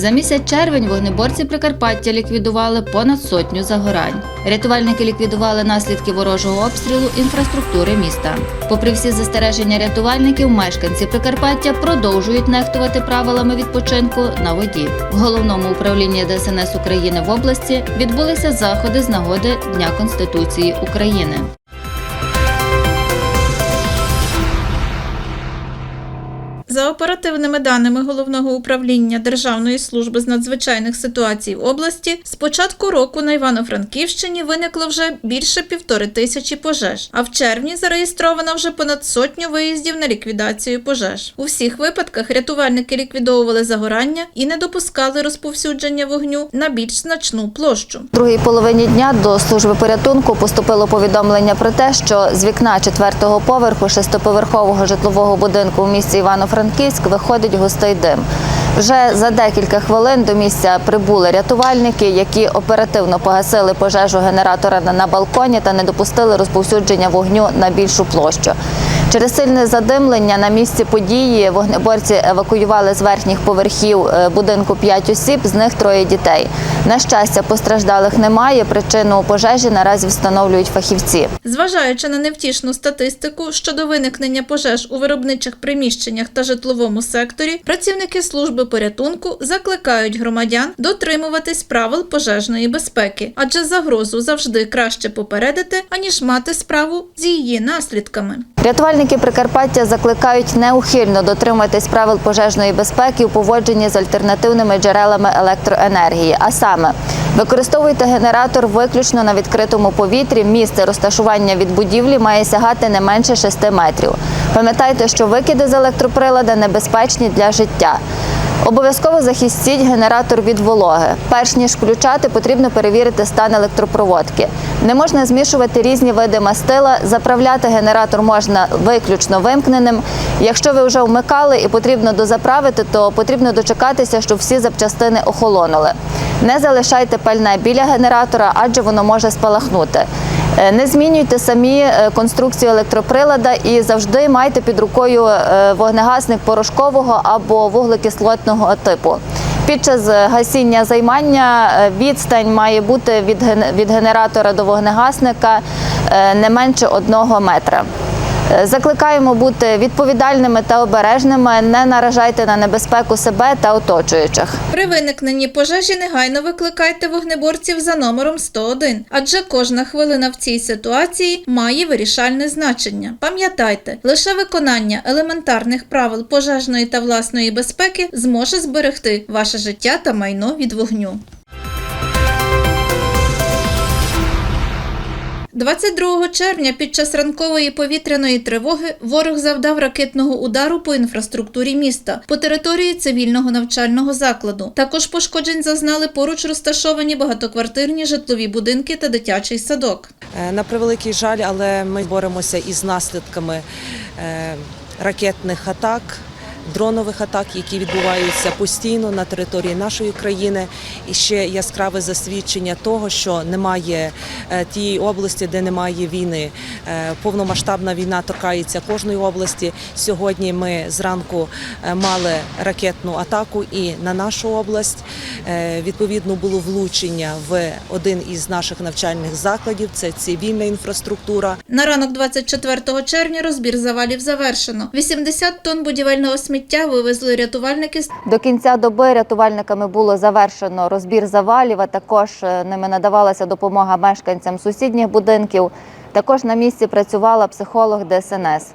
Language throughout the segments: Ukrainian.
За місяць червень вогнеборці Прикарпаття ліквідували понад сотню загорань. Рятувальники ліквідували наслідки ворожого обстрілу інфраструктури міста. Попри всі застереження рятувальників, мешканці Прикарпаття продовжують нехтувати правилами відпочинку на воді. В головному управлінні ДСНС України в області відбулися заходи з нагоди Дня Конституції України. За оперативними даними головного управління Державної служби з надзвичайних ситуацій в області, з початку року на Івано-Франківщині виникло вже більше півтори тисячі пожеж, а в червні зареєстровано вже понад сотню виїздів на ліквідацію пожеж. У всіх випадках рятувальники ліквідовували загорання і не допускали розповсюдження вогню на більш значну площу. В другій половині дня до служби порятунку поступило повідомлення про те, що з вікна четвертого поверху шестиповерхового житлового будинку в місті Івано-Франківськ виходить густий дим. Вже за декілька хвилин до місця прибули рятувальники, які оперативно погасили пожежу генератора на- балконі та не допустили розповсюдження вогню на більшу площу. Через сильне задимлення на місці події вогнеборці евакуювали з верхніх поверхів е, будинку 5 осіб, з них троє дітей. На щастя, постраждалих немає. Причину пожежі наразі встановлюють фахівці. Зважаючи на невтішну статистику щодо виникнення пожеж у виробничих приміщеннях та житловому секторі, працівники служби порятунку закликають громадян дотримуватись правил пожежної безпеки, адже загрозу завжди краще попередити, аніж мати справу з її наслідками. Рятувальники Прикарпаття закликають неухильно дотримуватись правил пожежної безпеки у поводженні з альтернативними джерелами електроенергії. А саме використовуйте генератор виключно на відкритому повітрі. Місце розташування від будівлі має сягати не менше 6 метрів. Пам'ятайте, що викиди з електроприлада небезпечні для життя. Обов'язково захистіть генератор від вологи. Перш ніж включати, потрібно перевірити стан електропроводки. Не можна змішувати різні види мастила. Заправляти генератор можна виключно вимкненим. Якщо ви вже вмикали і потрібно дозаправити, то потрібно дочекатися, щоб всі запчастини охолонули. Не залишайте пальне біля генератора, адже воно може спалахнути. Е, Не змінюйте самі е, конструкцію електроприлада і завжди майте під рукою е, вогнегасник порошкового або вуглекислотного типу. Під час гасіння займання відстань має бути від ген- генератора до вогнегасника не менше одного метра. Закликаємо бути відповідальними та обережними, не наражайте на небезпеку себе та оточуючих. При виникненні пожежі негайно викликайте вогнеборців за номером 101, адже кожна хвилина в цій ситуації має вирішальне значення. Пам'ятайте, лише виконання елементарних правил пожежної та власної безпеки зможе зберегти ваше життя та майно від вогню. 22 червня під час ранкової повітряної тривоги ворог завдав ракетного удару по інфраструктурі міста по території цивільного навчального закладу. Також пошкоджень зазнали поруч розташовані багатоквартирні житлові будинки та дитячий садок. Е, На превеликий жаль, але ми боремося із наслідками е, ракетних атак. Дронових атак, які відбуваються постійно на території нашої країни, і ще яскраве засвідчення того, що немає е, тієї області, де немає війни. Е, Повномасштабна війна торкається кожної області. Сьогодні ми зранку е, мали ракетну атаку і на нашу область. Відповідно було влучення в один із наших навчальних закладів. Це цивільна інфраструктура. На ранок 24 червня розбір завалів завершено. 80 тонн будівельного сміття вивезли рятувальники До кінця доби рятувальниками було завершено розбір завалів, а також е, ними надавалася допомога мешканцям сусідніх будинків. Також на місці працювала психолог ДСНС.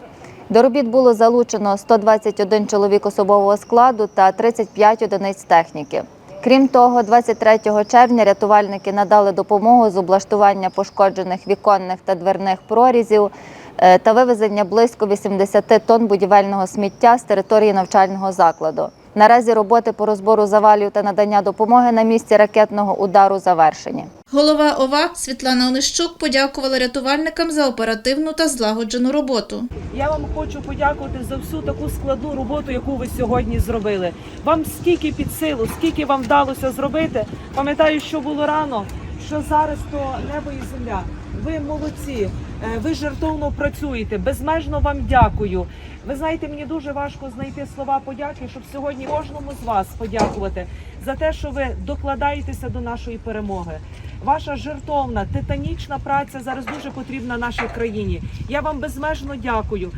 До робіт було залучено 121 чоловік особового складу та 35 одиниць техніки. Крім того, 23 червня рятувальники надали допомогу з облаштування пошкоджених віконних та дверних прорізів та вивезення близько 80 тонн будівельного сміття з території навчального закладу. Наразі роботи по розбору завалів та надання допомоги на місці ракетного удару завершені. Голова ОВА Світлана Онищук подякувала рятувальникам за оперативну та злагоджену роботу. Я вам хочу подякувати за всю таку складну роботу, яку ви сьогодні зробили. Вам скільки під силу, скільки вам вдалося зробити. Пам'ятаю, що було рано, що зараз то небо і земля. Ви молодці, е, ви жертовно працюєте. Безмежно вам дякую. Ви знаєте, мені дуже важко знайти слова подяки, щоб сьогодні кожному з вас подякувати за те, що ви докладаєтеся до нашої перемоги. Ваша жертовна, титанічна праця зараз дуже потрібна нашій країні. Я вам безмежно дякую.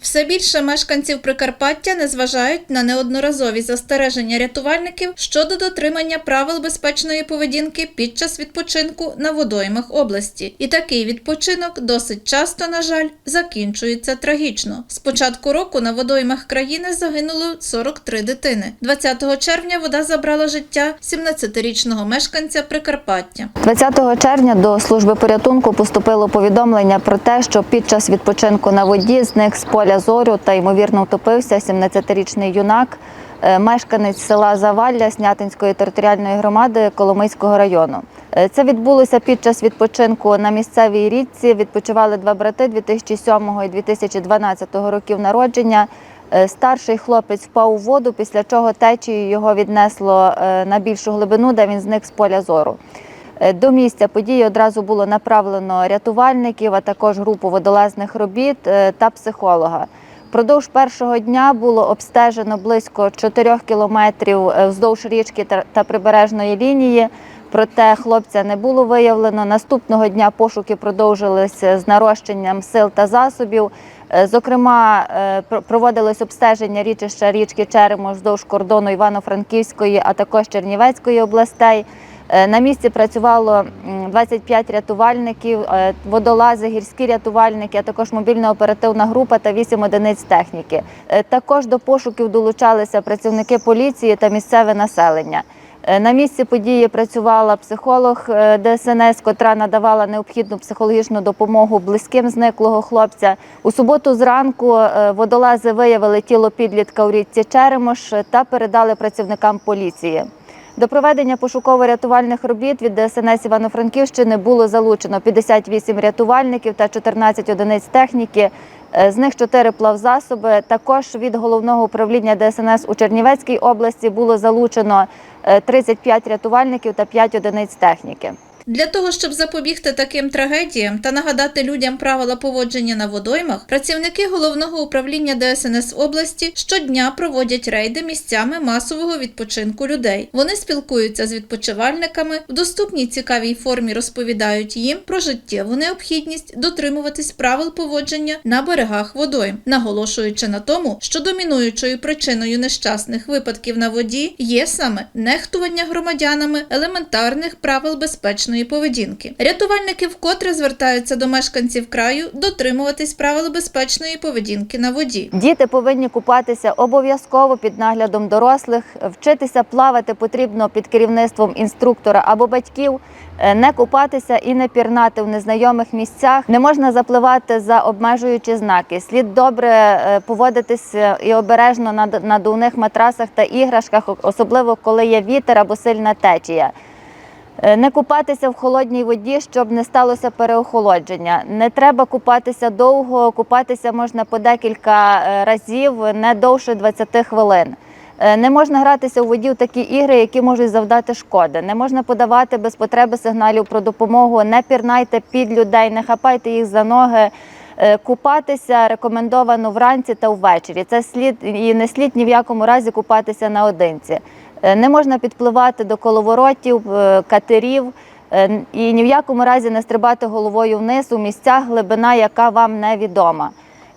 Все більше мешканців Прикарпаття не зважають на неодноразові застереження рятувальників щодо дотримання правил безпечної поведінки під час відпочинку на водоймах області. І такий відпочинок досить часто, на жаль, закінчується трагічно. З початку року на водоймах країни загинуло 43 дитини. 20 червня вода забрала життя 17-річного мешканця Прикарпаття. 20 червня до служби порятунку поступило повідомлення про те, що під час відпочинку на воді зник з поля зорю та ймовірно втопився 17-річний юнак, е, мешканець села Завалля Снятинської територіальної громади Коломийського району. Е, Це відбулося під час відпочинку на місцевій річці. Відпочивали два брати 2007 і 2012 років народження. Е, Старший хлопець впав у воду, після чого течією його віднесло на більшу глибину, де він зник з поля зору. Е, До місця події одразу було направлено рятувальників, а також групу водолазних робіт е, та психолога. Продовж першого дня було обстежено близько 4 кілометрів е, вздовж річки та- прибережної лінії. Проте хлопця не було виявлено. Наступного дня пошуки продовжилися з нарощенням сил та засобів. Зокрема, проводилось обстеження річища річки Черемош вздовж кордону Івано-Франківської, а також Чернівецької областей. Е, На місці працювало м, 25 рятувальників, е, водолази, гірські рятувальники, а також мобільно-оперативна група та 8 одиниць техніки. Е, Також до пошуків долучалися працівники поліції та місцеве населення. На місці події працювала психолог ДСНС, котра надавала необхідну психологічну допомогу близьким зниклого хлопця. У суботу зранку водолази виявили тіло підлітка у річці Черемош та передали працівникам поліції. До проведення пошуково-рятувальних робіт від ДСНС Івано-Франківщини було залучено 58 рятувальників та 14 одиниць техніки. Е, З них 4 плавзасоби. Також від головного управління ДСНС у Чернівецькій області було залучено е, 35 рятувальників та 5 одиниць техніки. Для того, щоб запобігти таким трагедіям та нагадати людям правила поводження на водоймах, працівники головного управління ДСНС області щодня проводять рейди місцями масового відпочинку людей. Вони спілкуються з відпочивальниками, в доступній цікавій формі розповідають їм про життєву необхідність дотримуватись правил поводження на берегах водойм, наголошуючи на тому, що домінуючою причиною нещасних випадків на воді є саме нехтування громадянами елементарних правил безпечної поведінки. Рятувальники вкотре звертаються до мешканців краю дотримуватись правил безпечної поведінки на воді. Діти повинні купатися обов'язково під наглядом дорослих. Вчитися плавати потрібно під керівництвом інструктора або батьків. Е, Не купатися і не пірнати в незнайомих місцях. Не можна запливати за обмежуючі знаки. Слід добре е, поводитися і обережно на надувних матрасах та іграшках, особливо коли є вітер або сильна течія. Е, Не купатися в холодній воді, щоб не сталося переохолодження. Не треба купатися довго, купатися можна по декілька е, разів, не довше 20 хвилин. Е, Не можна гратися у воді в такі ігри, які можуть завдати шкоди. Не можна подавати без потреби сигналів про допомогу, не пірнайте під людей, не хапайте їх за ноги. Купатися рекомендовано вранці та ввечері. Це слід і не слід ні в якому разі купатися наодинці. Е, Не можна підпливати до коловоротів, е, катерів е, і ні в якому разі не стрибати головою вниз у місцях, глибина, яка вам невідома.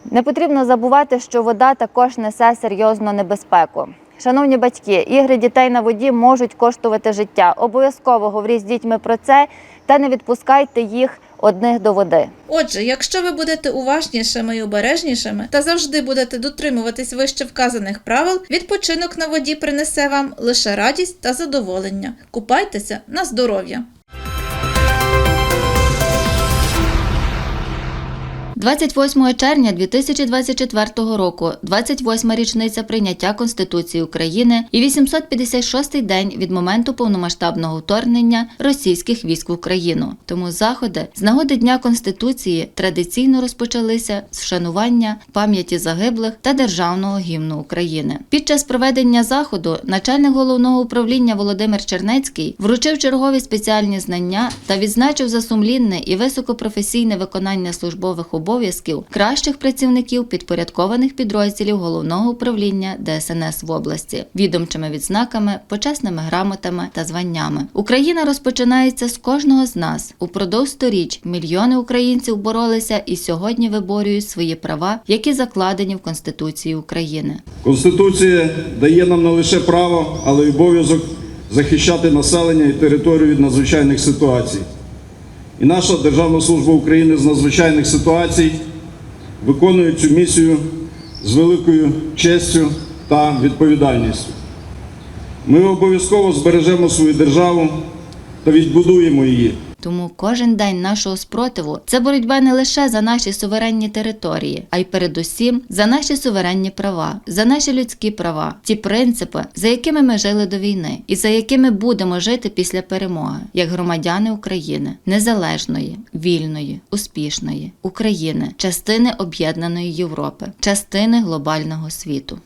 Не потрібно забувати, що вода також несе серйозну небезпеку. Шановні батьки, ігри дітей на воді можуть коштувати життя. Обов'язково говоріть з дітьми про це та не відпускайте їх одних до води. Отже, якщо ви будете уважнішими і обережнішими та завжди будете дотримуватись вище вказаних правил, відпочинок на воді принесе вам лише радість та задоволення. Купайтеся на здоров'я! 28 червня 2024 року, 28 річниця прийняття Конституції України і 856-й день від моменту повномасштабного вторгнення російських військ в Україну. Тому заходи з нагоди Дня Конституції традиційно розпочалися з вшанування пам'яті загиблих та державного гімну України. Під час проведення заходу начальник головного управління Володимир Чернецький вручив чергові спеціальні знання та відзначив за сумлінне і високопрофесійне виконання службових обов'язків кращих працівників підпорядкованих підрозділів головного управління ДСНС в області, відомчими відзнаками, почесними грамотами та званнями. Україна розпочинається з кожного з нас. Упродовж сторіч мільйони українців боролися і сьогодні виборюють свої права, які закладені в Конституції України. Конституція дає нам не лише право, але й обов'язок захищати населення і територію від надзвичайних ситуацій. І наша Державна служба України з надзвичайних ситуацій виконує цю місію з великою честю та відповідальністю. Ми обов'язково збережемо свою державу та відбудуємо її. Тому кожен день нашого спротиву це боротьба не лише за наші суверенні території, а й передусім за наші суверенні права, за наші людські права, ті принципи, за якими ми жили до війни, і за якими будемо жити після перемоги, як громадяни України, незалежної, вільної, успішної України, частини об'єднаної Європи, частини глобального світу.